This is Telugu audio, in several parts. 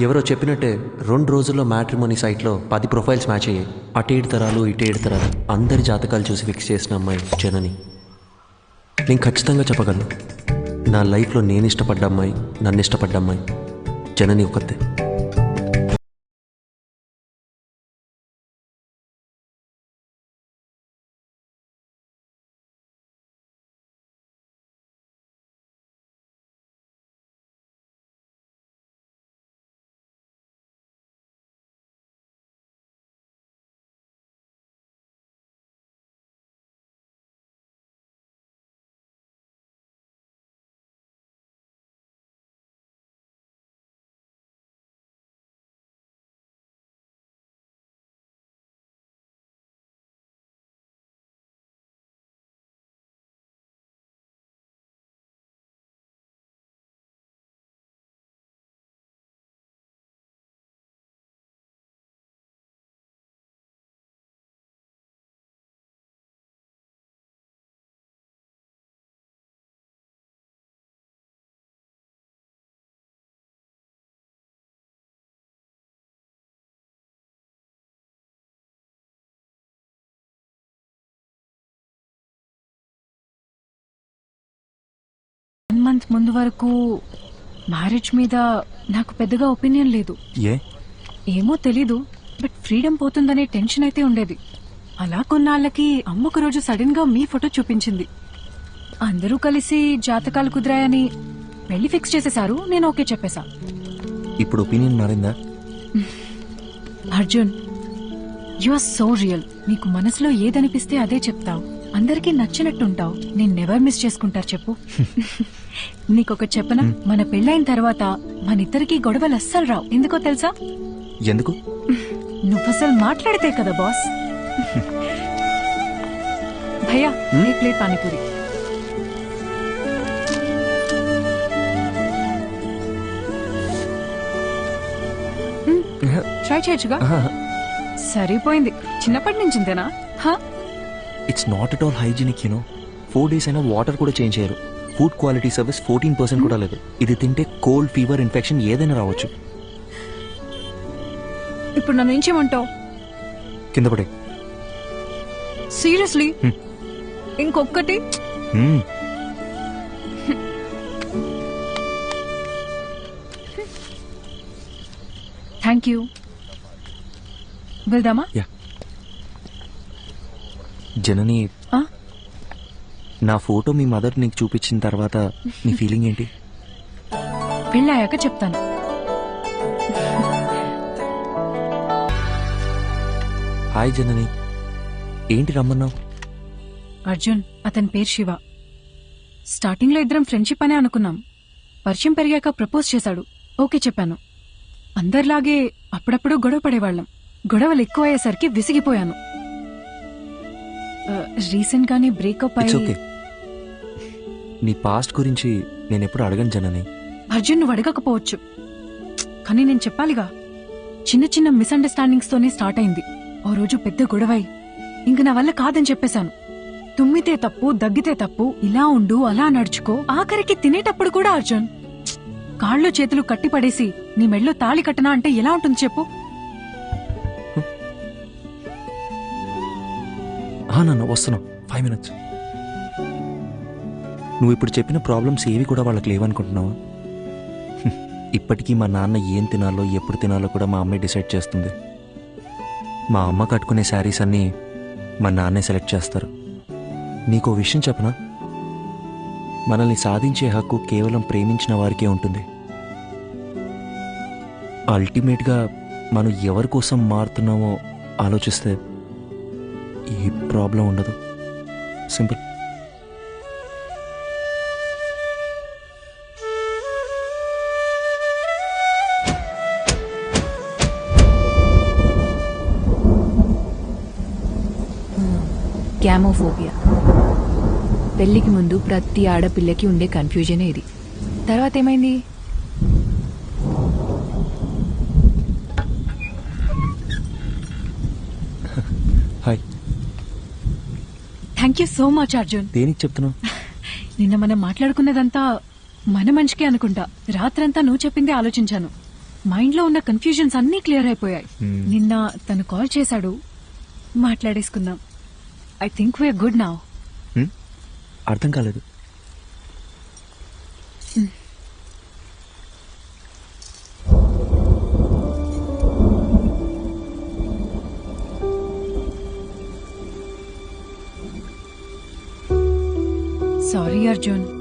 ఎవరో చెప్పినట్టే రెండు రోజుల్లో మ్యాట్రిమోనీ సైట్లో పది ప్రొఫైల్స్ మ్యాచ్ అయ్యాయి. అటేడు తరాలు ఇటేడు తరాలు. అందరి జాతకాలు చూసి ఫిక్స్ చేసిన అమ్మాయి జనని. నేను ఖచ్చితంగా చెప్పగలను. నా లైఫ్లో నేను ఇష్టపడ్డ అమ్మాయి నన్ను ఇష్టపడ్డ అమ్మాయి జనని ఒకతే మంత్ ముందు వరకు మ్యారేజ్ మీద నాకు పెద్దగా ఒపీనియన్ లేదు. ఏ? ఏమో తెలీదు బట్ ఫ్రీడమ్ పోతుందనే టెన్షన్ అయితే ఉండేది. అలా కొన్నాళ్ళకి అమ్మ ఒక రోజు సడన్గా మీ ఫోటో చూపించింది. అందరూ కలిసి జాతకాలు కుదిరాయని పెళ్ళి ఫిక్స్ చేసేశారు నేను ఓకే చెప్పేశా. ఇప్పుడు ఒపీనియన్ మారిందా? Arjun you are so real. నీకు మనసులో ఏదనిపిస్తే అదే చెప్తావు. అందరికీ నచ్చినట్టుంటావు. నేను నెవర్ మిస్ చేసుకుంటారు చెప్పు. నీకొక చెప్పన? మన పెళ్ళైన తర్వాత మన ఇద్దరికి గొడవలు అస్సలు రావు. ఎందుకో తెలుసా? ఎందుకు? నువ్వు అసలు మాట్లాడితే కదా బాస్ భయ్యా ఏ ప్లేట్ పానీపూరి. ట్రై చేయొచ్చుగా? సరిపోయింది. చిన్నప్పటి నుంచి ఇంతేనా? హా? It's not at all hygienic you know four days అయినా వాటర్ కూడా చేంజ్ చేయరు. Food quality service fourteen percent కూడా లేదు. ఇది తింటే కోల్డ్ ఫీవర్ ఇన్ఫెక్షన్ ఏదైనా రావచ్చు. ఇప్పుడు నన్ను ఏం చేయమంటావు? కింద పడే. సీరియస్లీ. ఇంకొక్కటి? మ్మ్. థ్యాంక్ యూ వెళ్దామా? యా జనని? నా ఫోటో మీ మదర్ నీకు చూపించిన తర్వాత నీ ఫీలింగ్ ఏంటి? పెళ్ళాయాక చెప్తాను. హాయ్ జనని. ఏంటి రమ్మన్నావు? అర్జున్ అతని పేరు శివ. స్టార్టింగ్లో ఇద్దరం ఫ్రెండ్షిప్ అనే అనుకున్నాం. పరిచయం పెరిగాక ప్రపోజ్ చేశాడు. ఓకే చెప్పాను. అందరిలాగే అప్పుడప్పుడు గొడవ పడేవాళ్ళం. గొడవలు ఎక్కువ అయ్యేసరికి విసిగిపోయాను. రీసెంట్ గానే బ్రేకప్ ఇట్స్ ఓకే నీ పాస్ట్ గురించి నేను ఎప్పుడు అడగను జనని. అర్జున్ నువ్వు అడగకపోవచ్చు. కానీ నేను చెప్పాలిగా చిన్న చిన్న మిస్అండర్స్టాండింగ్స్ తోనే స్టార్ట్ అయింది. ఓ రోజు పెద్ద గొడవై ఇంక నా వల్ల కాదని చెప్పేశాను. తుమ్మితే తప్పు దగ్గితే తప్పు ఇలా ఉండు అలా నడుచుకో ఆఖరికి తినేటప్పుడు కూడా అర్జున్. కాళ్ళు చేతులు కట్టి పడేసి నీ మెడలో తాళి కట్టనా అంటే ఎలా ఉంటుంది చెప్పు? నాన్న వస్తున్నాం. ఫైవ్ మినిట్స్ నువ్వు ఇప్పుడు చెప్పిన ప్రాబ్లమ్స్ ఏవి కూడా వాళ్ళకి లేవనుకుంటున్నావా? ఇప్పటికీ మా నాన్న ఏం తినాలో ఎప్పుడు తినాలో కూడా మా అమ్మే డిసైడ్ చేస్తుంది. మా అమ్మ కట్టుకునే శారీస్ అన్నీ మా నాన్నే సెలెక్ట్ చేస్తారు. నీకు విషయం చెప్పనా? మనల్ని సాధించే హక్కు కేవలం ప్రేమించిన వారికే ఉంటుంది. అల్టిమేట్గా మనం ఎవరి కోసం మారుతున్నామో ఆలోచిస్తే ఏ ప్రాబ్లం ఉండదు. సింపుల్. గ్యామోఫోబియా. పెళ్ళికి ముందు ప్రతి ఆడపిల్లకి ఉండే కన్ఫ్యూజనే ఇది. తర్వాత ఏమైంది? Thank you so much Arjun దేనికి చెప్తున్నావు? నిన్న మనం మాట్లాడుకున్నదంతా మన మనిషికే అనుకుంటా. రాత్రంతా నువ్వు చెప్పిందే ఆలోచించాను. మైండ్లో ఉన్న కన్ఫ్యూజన్స్ అన్నీ క్లియర్ అయిపోయాయి. నిన్న తను కాల్ చేశాడు. మాట్లాడేసుకుందాం. I think we are good now? అర్థం కాలేదు. సారీ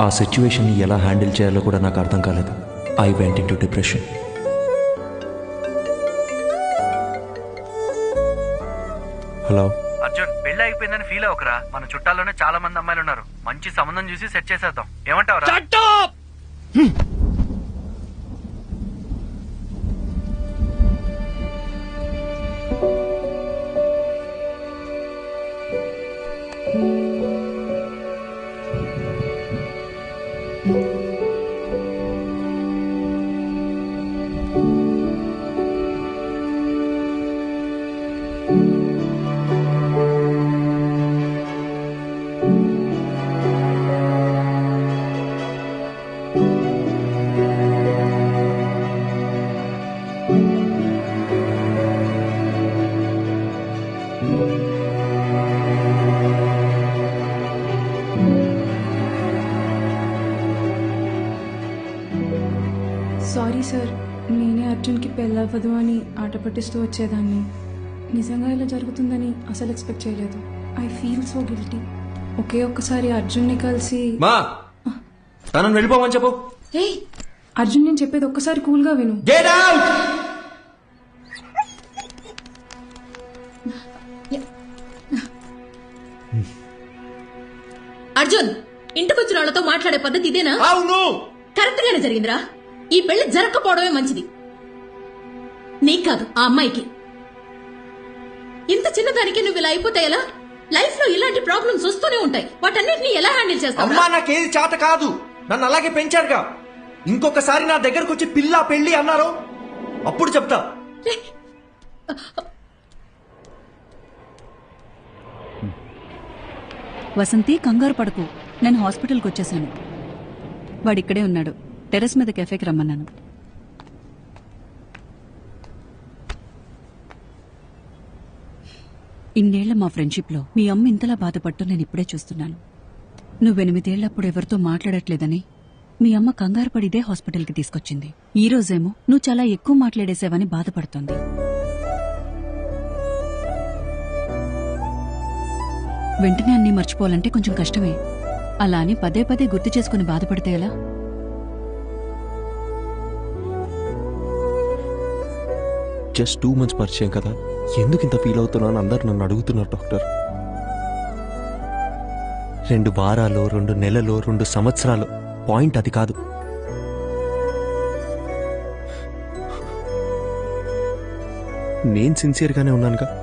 ఆ సిచ్యువేషన్ని ఎలా హ్యాండిల్ చేయాలో కూడా నాకు అర్థం కాలేదు. I went into depression. Hello? Arjun పెళ్ళి అయిపోయిందని ఫీల్ అవ్వకరా. మన చుట్టాల్లోనే చాలా మంది అమ్మాయిలు ఉన్నారు. మంచి సంబంధం చూసి సెట్ చేసేద్దాం. ఏమంటావురా సారీ పెళ్ళవ్వదు అని ఆట పట్టిస్తూ వచ్చేదాన్ని. నిజంగా ఇలా జరుగుతుందని అసలు ఎక్స్పెక్ట్ చేయలేదు. ఐ ఫీల్ సో గిల్టీ ఒకే ఒక్కసారి అర్జున్ని కలిసి మా! తనని వెళ్ళిపోమని చెప్పు. అర్జున్ నేను చెప్పేది ఒక్కసారి కూల్గా విను. గెట్ అవుట్ అర్జున్ ఇంటికొచ్చిన వాళ్ళతో మాట్లాడే పద్ధతి ఇదేనా? అవును! కరెక్ట్ గానే జరిగిందిరా. ఈ పెళ్ళి జరగకపోవడమే మంచిది. నీకు కాదు ఆ అమ్మాయికి. ఇంత చిన్నదానికి నువ్వు ఇలా అయిపోతే ఎలా? లైఫ్లో ఇలాంటి ప్రాబ్లమ్స్ వస్తూనే ఉంటాయి. వాటన్నిటిని ఎలా హ్యాండిల్ చేస్తావు? అమ్మా నాకేది చేత కాదు. నన్ను అలాగే పెంచారుగా ఇంకొకసారి నా దగ్గరకు వచ్చి పిల్ల పెళ్ళి అన్నారు? అప్పుడు చెప్తా. వసంతి కంగారు పడకు. నేను హాస్పిటల్కి వచ్చేసాను వాడిక్కడే ఉన్నాడు. టెరెస్ మీద కెఫేకి రమ్మన్నాను. ఇన్నేళ్ళ మా ఫ్రెండ్షిప్లో మీ అమ్మ ఇంతలా బాధపడటం నేను ఇప్పుడే చూస్తున్నాను. నువ్వెనిమిదేళ్ళప్పుడు ఎవరితో మాట్లాడట్లేదని మీ అమ్మ కంగారు పడిదే హాస్పిటల్కి తీసుకొచ్చింది. ఈ రోజేమో నువ్వు చాలా ఎక్కువ మాట్లాడేసావని బాధపడుతోంది. వెంటనే అన్నీ మర్చిపోవాలంటే కొంచెం కష్టమే. అలా అని పదే పదే గుర్తు చేసుకుని బాధపడితే ఎలా? జస్ట్ టూ మంత్స్ పరిచయం కదా. ఎందుకు ఇంత ఫీల్ అవుతున్నాను అందరు నన్ను అడుగుతున్నారు డాక్టర్? రెండు వారాలు రెండు నెలలు రెండు సంవత్సరాలు. పాయింట్ అది కాదు. నేను సిన్సియర్గానే ఉన్నానుగా.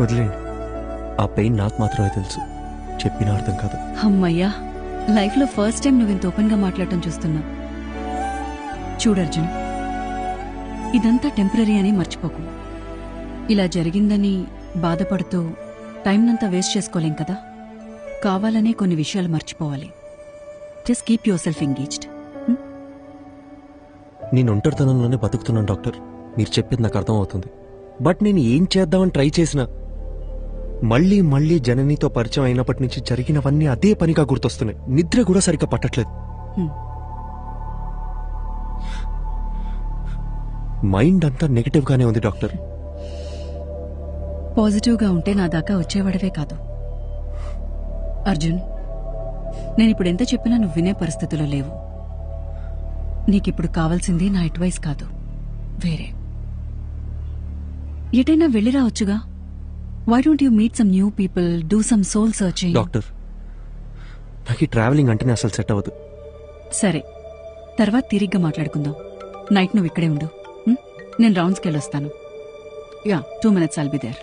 వదిలేండి ఆ పెయిన్ నాకు మాత్రమే తెలుసు. చెప్పిన అర్థం కాదు. అమ్మయ్యా లైఫ్లో ఫస్ట్ టైం నువ్వు ఇంత ఓపెన్గా మాట్లాడటం చూస్తున్నా. చూడర్జున్ ఇదంతా టెంపరీ అని మర్చిపోకు. ఇలా జరిగిందని బాధపడుతూ టైంనంతా వేస్ట్ చేసుకోలేం కదా? కావాలనే కొన్ని విషయాలు మర్చిపోవాలి. Just keep yourself engaged నేను ఒంటరితనంలోనే బతుకుతున్నాను డాక్టర్. మీరు చెప్పేది నాకు అర్థమవుతుంది. బట్ నేను ఏం చేద్దామని ట్రై చేసినా మళ్ళీ మళ్ళీ జననితో పరిచయం అయినప్పటి నుంచి జరిగినవన్నీ అదే పనిగా గుర్తొస్తున్నాయి. నిద్ర కూడా సరిగ్గా పట్టట్లేదు. మైండ్ అంతా నెగిటివ్ గానే ఉంది డాక్టర్. పాజిటివ్గా ఉంటే నా దాకా వచ్చేవాడవే కాదు. అర్జున్ నేనిప్పుడు ఎంత చెప్పినా నువ్వు వినే పరిస్థితిలో లేవు. నీకిప్పుడు కావాల్సింది నా అడ్వైస్ కాదు వేరే. ఎటైనా వెళ్ళి రావచ్చుగా? Why don't you meet some new people do some soul searching doctor నాకు ట్రావెలింగ్ అంటేనే అసలు సెట్ అవ్వదు. సరే తర్వాత తిరిగ్గా మాట్లాడుకుందాం. నైట్ నువ్వు ఇక్కడే ఉండు? నేను రౌండ్స్కి వెళ్ళొస్తాను. Yeah two minutes I'll be there